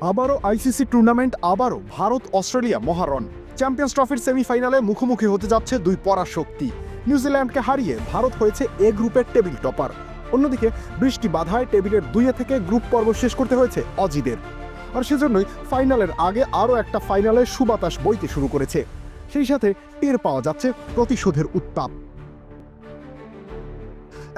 আবারও ICC tournament, আবারও Bharat, Australia মহারণ। Champions ট্রফির সেমিফাইনালে মুখোমুখি হতে যাচ্ছে দুই পরাশক্তি নিউজিল্যান্ডকে হারিয়ে ভারত হয়েছে এ গ্রুপের টেবিল টপার। অন্যদিকে, বৃষ্টি বাধায় টেবিলের দুইয়ে থেকে গ্রুপ পর্ব শেষ করতে হয়েছে অজিদের। আর সেজন্যই ফাইনালের আগে আরও একটা ফাইনালে সুবাতাস বইতে শুরু করেছে। সেই সাথে টের পাওয়া যাচ্ছে প্রতিশোধের উত্তাপ।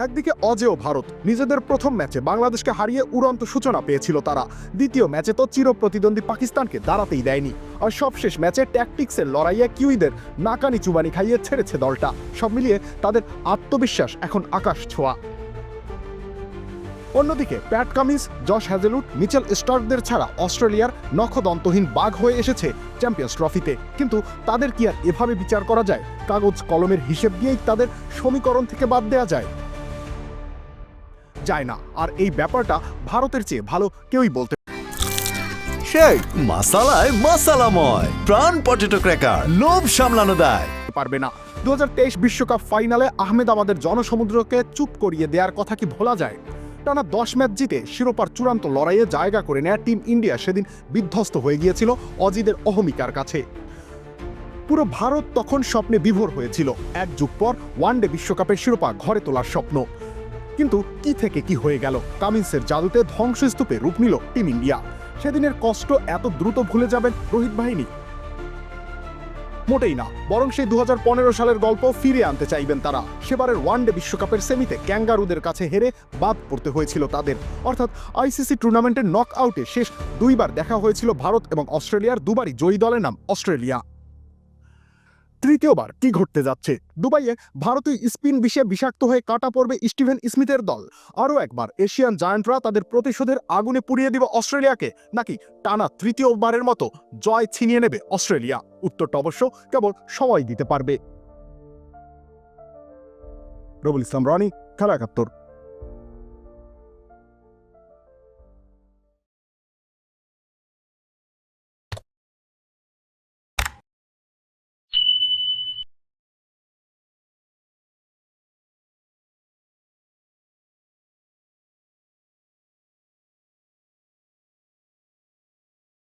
একদিকে অজেয় ভারত, নিজেদের প্রথম ম্যাচে বাংলাদেশকে হারিয়ে উড়ন্ত সূচনা পেয়েছিল তারা। দ্বিতীয় ম্যাচে তো চিরপ্রতিদ্বন্দ্বী পাকিস্তানকে দাঁড়াতেই দেয়নি। আর সবশেষ ম্যাচে ট্যাকটিক্সের লড়াইয়ে কিউইদের নাকানি চুবানি খাইয়ে ছেড়েছে দলটা। সব মিলিয়ে তাদের আত্মবিশ্বাস এখন আকাশ ছোঁয়া। অন্যদিকে Pat Cummins, Josh Hazlewood Mitchell স্টার্কদের ছাড়া অস্ট্রেলিয়ার নখদন্তহীন বাঘ হয়ে এসেছে চ্যাম্পিয়ন্স ট্রফিতে। কিন্তু তাদের কি আর এভাবে বিচার করা যায়? কাগজ কলমের হিসেব দিয়েই তাদের সমীকরণ থেকে বাদ দেওয়া যায়। যায় না। আর এই ব্যাপারটা ভারতের চেয়ে ভালো কেউই বলতে সেই মাসালায় মাসালাময়। প্রাণ পটেটো ক্র্যাকার লোভ সামলানো দেয়। পারবে না। দু বিশ্বকাপ ফাইনালে আহমেদাবাদের জনসমুদ্রকে চুপ করিয়ে দেওয়ার কথা কি ভোলা যায়? টানা দশ ম্যাচ জিতে শিরোপার চূড়ান্ত লড়াইয়ে জায়গা করে নেয়া টিম ইন্ডিয়া সেদিন বিধ্বস্ত হয়ে গিয়েছিল অজিদের অহমিকার কাছে। পুরো ভারত তখন স্বপ্নে বিভোর হয়েছিল। এক যুগ পর ওয়ানডে বিশ্বকাপের শিরোপা ঘরে তোলার স্বপ্ন। কিন্তু কি থেকে কি হয়ে গেল? কামিন্সের জাদুতে ধ্বংসস্তূপে রূপ নিল টিম ইন্ডিয়া। সেদিনের কষ্ট এত দ্রুত ভুলে যাবেন রোহিত বাহিনী। মোটেই না, বরং সেই দু হাজার পনেরো সালের গল্প ফিরে আনতে চাইবেন তারা। সেবারের ওয়ানডে বিশ্বকাপের সেমিতে ক্যাঙ্গারুদের কাছে হেরে বাদ পড়তে হয়েছিল তাদের। অর্থাৎ আইসিসি টুর্নামেন্টের নক আউটে শেষ দুইবার দেখা হয়েছিল ভারত এবং অস্ট্রেলিয়ার দুবারই জয়ী দলের নাম অস্ট্রেলিয়া। তৃতীয়বার কি ঘটতে যাচ্ছে? দুবাইয়ে ভারতীয় স্পিন বিষে বিষাক্ত হয়ে কাটা পড়বে স্টিভেন স্মিথের দল। আরও একবার, এশিয়ান জায়ান্টরা তাদের প্রতিশোধের আগুনে পুড়িয়ে দিবে অস্ট্রেলিয়াকে, নাকি টানা তৃতীয়বারের মতো জয় ছিনিয়ে নেবে অস্ট্রেলিয়া? উত্তরটা অবশ্য কেবল সময় দিতে পারবে। রবুল ইসলাম রনি, খেলা একাত্তর।